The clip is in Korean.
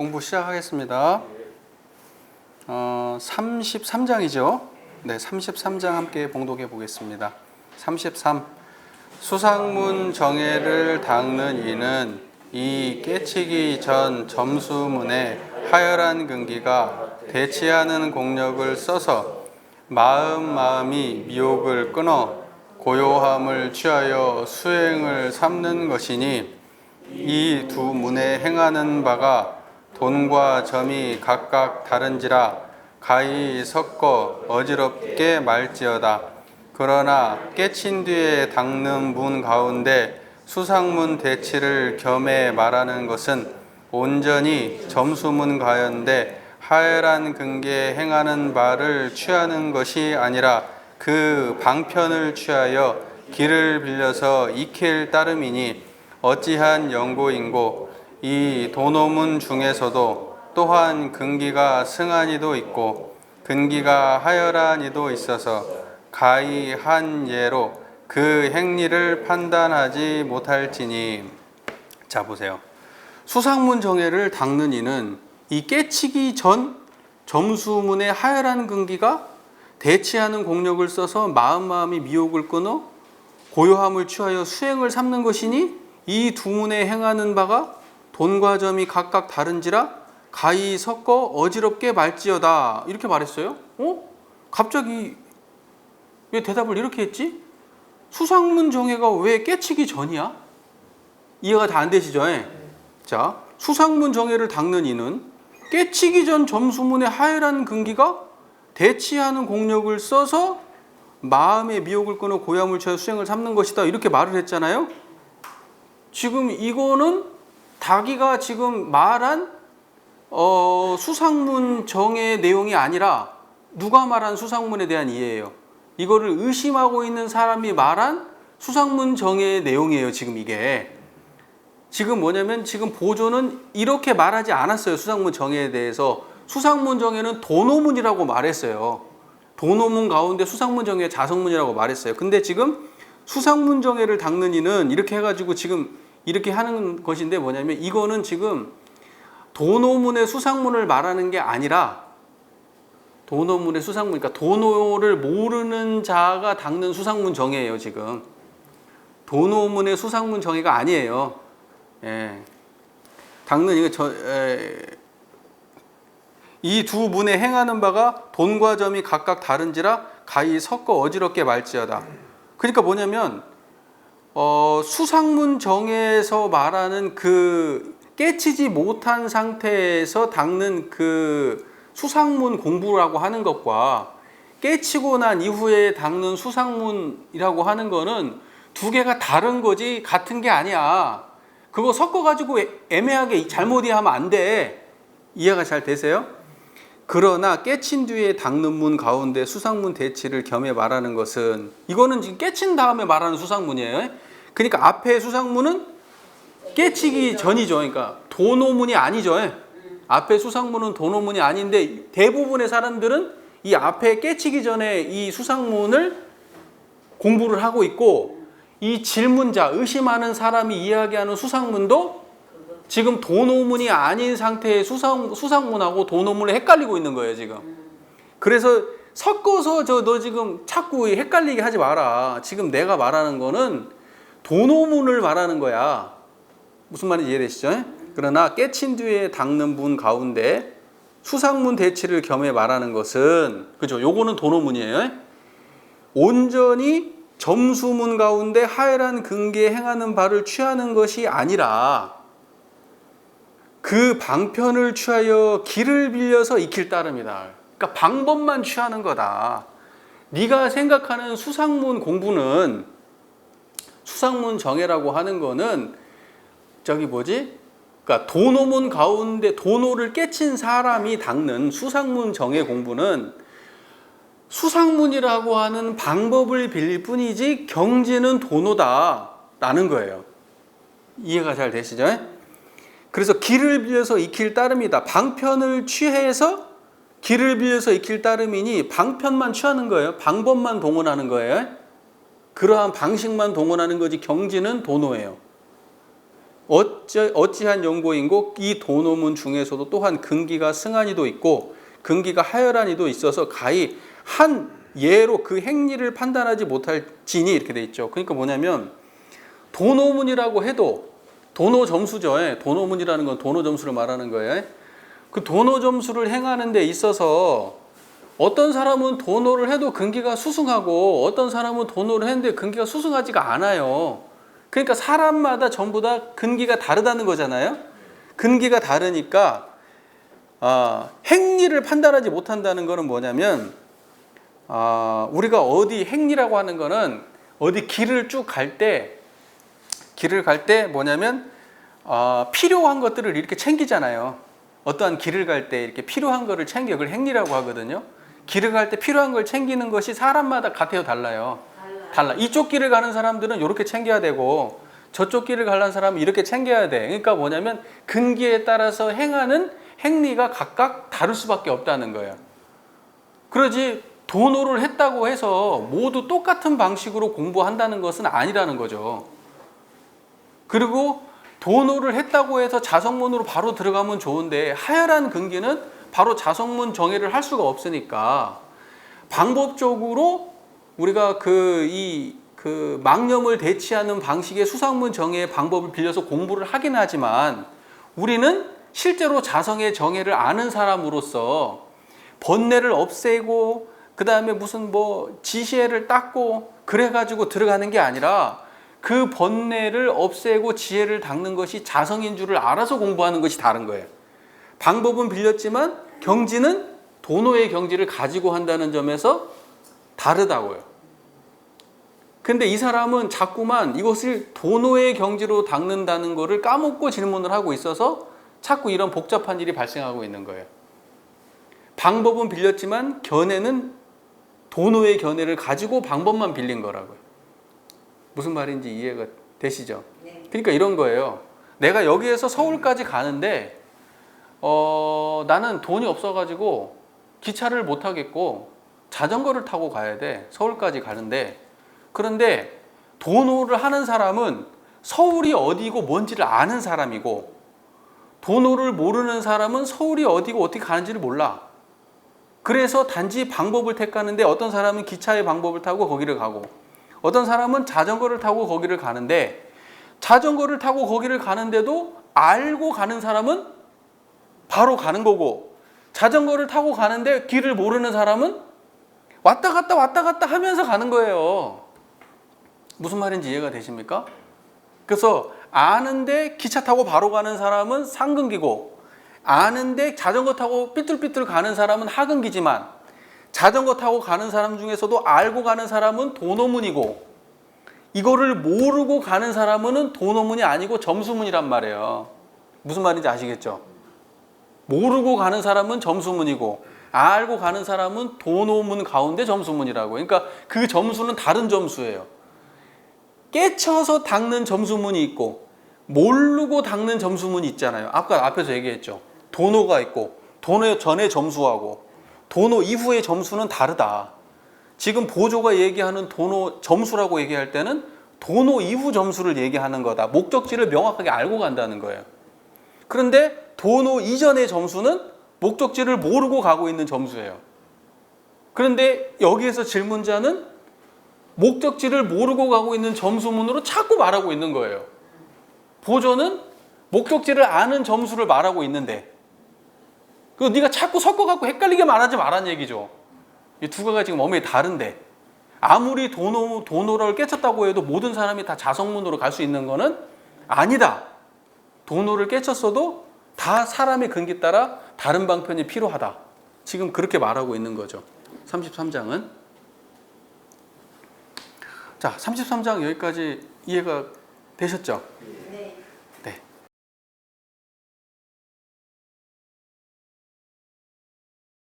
공부 시작하겠습니다. 어, 33장이죠. 네, 33장 함께 봉독해 보겠습니다. 33. 수상문 정예를 닦는 이는 이 깨치기 전 점수문에 하열한 근기가 대치하는 공력을 써서 마음 마음이 미혹을 끊어 고요함을 취하여 수행을 삼는 것이니 이 두 문에 행하는 바가 돈과 점이 각각 다른지라 가히 섞어 어지럽게 말지어다. 그러나 깨친 뒤에 닦는 문 가운데 수상문 대치를 겸해 말하는 것은 온전히 점수문 가운데 하열한 근기에 행하는 바를 취하는 것이 아니라 그 방편을 취하여 길을 빌려서 익힐 따름이니 어찌한 연고인고 이 도노문 중에서도 또한 근기가 승한 이도 있고 근기가 하열한 이도 있어서 가히 한 예로 그 행리를 판단하지 못할지니. 자 보세요. 수상문 정예를 닦는 이는 이 깨치기 전 점수문의 하열한 근기가 대치하는 공력을 써서 마음 마음이 미혹을 끊어 고요함을 취하여 수행을 삼는 것이니 이 두 문에 행하는 바가 돈과 점이 각각 다른지라 가히 섞어 어지럽게 말지어다 이렇게 말했어요. 어? 갑자기 왜 대답을 이렇게 했지? 수상문 정예가 왜 깨치기 전이야? 이해가 다 안 되시죠? 예? 자, 수상문 정예를 닦는 이는 깨치기 전 점수문의 하열한 근기가 대치하는 공력을 써서 마음의 미혹을 끊어 취하여 수행을 삼는 것이다 이렇게 말을 했잖아요. 지금 이거는 다기가 지금 말한 어, 수상문 정의 내용이 아니라 누가 말한 수상문에 대한 이해예요. 이거를 의심하고 있는 사람이 말한 수상문 정의 내용이에요. 지금 이게 지금 뭐냐면 지금 보조는 이렇게 말하지 않았어요. 수상문 정의에 대해서 수상문 정의는 도노문이라고 말했어요. 도노문 가운데 수상문 정의 자성문이라고 말했어요. 근데 지금 수상문 정의를 닦는 이는 이렇게 해가지고 지금 이렇게 하는 것인데 뭐냐면 이거는 지금 도노문의 수상문을 말하는 게 아니라 도노문의 수상문, 그러니까 도노를 모르는 자가 닦는 수상문 정의예요 지금. 도노문의 수상문 정의가 아니에요. 예. 닦는 이거 저, 이두 문에 행하는 바가 돈과 점이 각각 다른지라 가히 섞어 어지럽게 말지어다. 그러니까 뭐냐면 어, 수상문 정에서 말하는 그 깨치지 못한 상태에서 닦는 그 수상문 공부라고 하는 것과 깨치고 난 이후에 닦는 수상문이라고 하는 거는 두 개가 다른 거지 같은 게 아니야. 그거 섞어가지고 애매하게 잘못 이해하면 안 돼. 이해가 잘 되세요? 그러나 깨친 뒤에 닦는 문 가운데 수상문 대치를 겸해 말하는 것은 이거는 지금 깨친 다음에 말하는 수상문이에요. 그러니까 앞에 수상문은 깨치기 전이죠. 그러니까 도노문이 아니죠. 앞에 수상문은 도노문이 아닌데 대부분의 사람들은 이 앞에 깨치기 전에 이 수상문을 공부를 하고 있고 이 질문자 의심하는 사람이 이야기하는 수상문도 지금 도노문이 아닌 상태의 수상, 수상문하고 도노문을 헷갈리고 있는 거예요, 지금. 그래서 섞어서 저 너 지금 자꾸 헷갈리게 하지 마라. 지금 내가 말하는 거는 도노문을 말하는 거야. 무슨 말인지 이해되시죠? 그러나 깨친 뒤에 닦는 문 가운데 수상문 대치를 겸해 말하는 것은 그죠? 요거는 도노문이에요. 온전히 점수문 가운데 하열한 근기에 행하는 바를 취하는 것이 아니라 그 방편을 취하여 길을 빌려서 익힐 따름이다. 그러니까 방법만 취하는 거다. 네가 생각하는 수상문 공부는 수상문 정해라고 하는 거는 저기 뭐지? 그러니까 도노문 가운데 도노를 깨친 사람이 닦는 수상문 정해 공부는 수상문이라고 하는 방법을 빌릴 뿐이지 경지는 도노다라는 거예요. 이해가 잘 되시죠? 그래서 길을 빌려서 익힐 따름이다. 방편을 취해서 길을 빌려서 익힐 따름이니 방편만 취하는 거예요. 방법만 동원하는 거예요. 그러한 방식만 동원하는 거지 경지는 도노예요. 어찌, 어찌한 연고인고 이 도노문 중에서도 또한 근기가 승한이도 있고 근기가 하열한이도 있어서 가히 한 예로 그 행리를 판단하지 못할 지니 이렇게 돼 있죠. 그러니까 뭐냐면 도노문이라고 해도 도노 점수죠. 예. 도노문이라는 건 도노 점수를 말하는 거예요. 그 도노 점수를 행하는 데 있어서 어떤 사람은 도노를 해도 근기가 수승하고 어떤 사람은 도노를 했는데 근기가 수승하지가 않아요. 그러니까 사람마다 전부 다 근기가 다르다는 거잖아요. 근기가 다르니까 아, 행리를 판단하지 못한다는 거는 뭐냐면 아, 우리가 어디 행리라고 하는 거는 어디 길을 쭉 갈 때 길을 갈 때 뭐냐면 아, 필요한 것들을 이렇게 챙기잖아요. 어떠한 길을 갈 때 이렇게 필요한 거를 챙겨 그걸 행리라고 하거든요. 길을 갈 때 필요한 걸 챙기는 것이 사람마다 같아요, 달라요. 달라. 이쪽 길을 가는 사람들은 이렇게 챙겨야 되고 저쪽 길을 가는 사람은 이렇게 챙겨야 돼. 그러니까 뭐냐면 근기에 따라서 행하는 행리가 각각 다를 수밖에 없다는 거예요. 그러지 도노를 했다고 해서 모두 똑같은 방식으로 공부한다는 것은 아니라는 거죠. 그리고 도노를 했다고 해서 자성문으로 바로 들어가면 좋은데 하열한 근기는 바로 자성문 정의를 할 수가 없으니까 방법적으로 우리가 그이그 망념을 대치하는 방식의 수상문 정의의 방법을 빌려서 공부를 하긴 하지만 우리는 실제로 자성의 정의를 아는 사람으로서 번뇌를 없애고 그 다음에 무슨 뭐 지혜를 닦고 그래가지고 들어가는 게 아니라 그 번뇌를 없애고 지혜를 닦는 것이 자성인 줄을 알아서 공부하는 것이 다른 거예요. 방법은 빌렸지만 경지는 도노의 경지를 가지고 한다는 점에서 다르다고요. 근데 이 사람은 자꾸만 이것을 도노의 경지로 닦는다는 것을 까먹고 질문을 하고 있어서 자꾸 이런 복잡한 일이 발생하고 있는 거예요. 방법은 빌렸지만 견해는 도노의 견해를 가지고 방법만 빌린 거라고요. 무슨 말인지 이해가 되시죠? 네. 그러니까 이런 거예요. 내가 여기에서 서울까지 가는데 어, 나는 돈이 없어가지고 기차를 못 타겠고 자전거를 타고 가야 돼. 서울까지 가는데 그런데 도노를 하는 사람은 서울이 어디고 뭔지를 아는 사람이고 도노를 모르는 사람은 서울이 어디고 어떻게 가는지를 몰라. 그래서 단지 방법을 택하는데 어떤 사람은 기차의 방법을 타고 거기를 가고 어떤 사람은 자전거를 타고 거기를 가는데 자전거를 타고 거기를 가는데도 알고 가는 사람은 바로 가는 거고 자전거를 타고 가는데 길을 모르는 사람은 왔다 갔다 왔다 갔다 하면서 가는 거예요. 무슨 말인지 이해가 되십니까? 그래서 아는데 기차 타고 바로 가는 사람은 상근기고 아는데 자전거 타고 삐뚤삐뚤 가는 사람은 하근기지만 자전거 타고 가는 사람 중에서도 알고 가는 사람은 도노문이고 이거를 모르고 가는 사람은 도노문이 아니고 점수문이란 말이에요. 무슨 말인지 아시겠죠? 모르고 가는 사람은 점수문이고 알고 가는 사람은 도노문 가운데 점수문이라고. 그러니까 그 점수는 다른 점수예요. 깨쳐서 닦는 점수문이 있고 모르고 닦는 점수문이 있잖아요. 아까 앞에서 얘기했죠. 도노가 있고 도노 전의 점수하고 도노 이후의 점수는 다르다. 지금 보조가 얘기하는 도노 점수라고 얘기할 때는 도노 이후 점수를 얘기하는 거다. 목적지를 명확하게 알고 간다는 거예요. 그런데 도노 이전의 점수는 목적지를 모르고 가고 있는 점수예요. 그런데 여기에서 질문자는 목적지를 모르고 가고 있는 점수문으로 자꾸 말하고 있는 거예요. 보조는 목적지를 아는 점수를 말하고 있는데 그 네가 자꾸 섞어갖고 헷갈리게 말하지 말라는 얘기죠. 이 두 가지가 지금 엄연히 다른데 아무리 도노 도노를 깨쳤다고 해도 모든 사람이 다 자성문으로 갈 수 있는 거는 아니다. 도노를 깨쳤어도 다 사람의 근기 따라 다른 방편이 필요하다. 지금 그렇게 말하고 있는 거죠. 33장은 자, 33장 여기까지 이해가 되셨죠?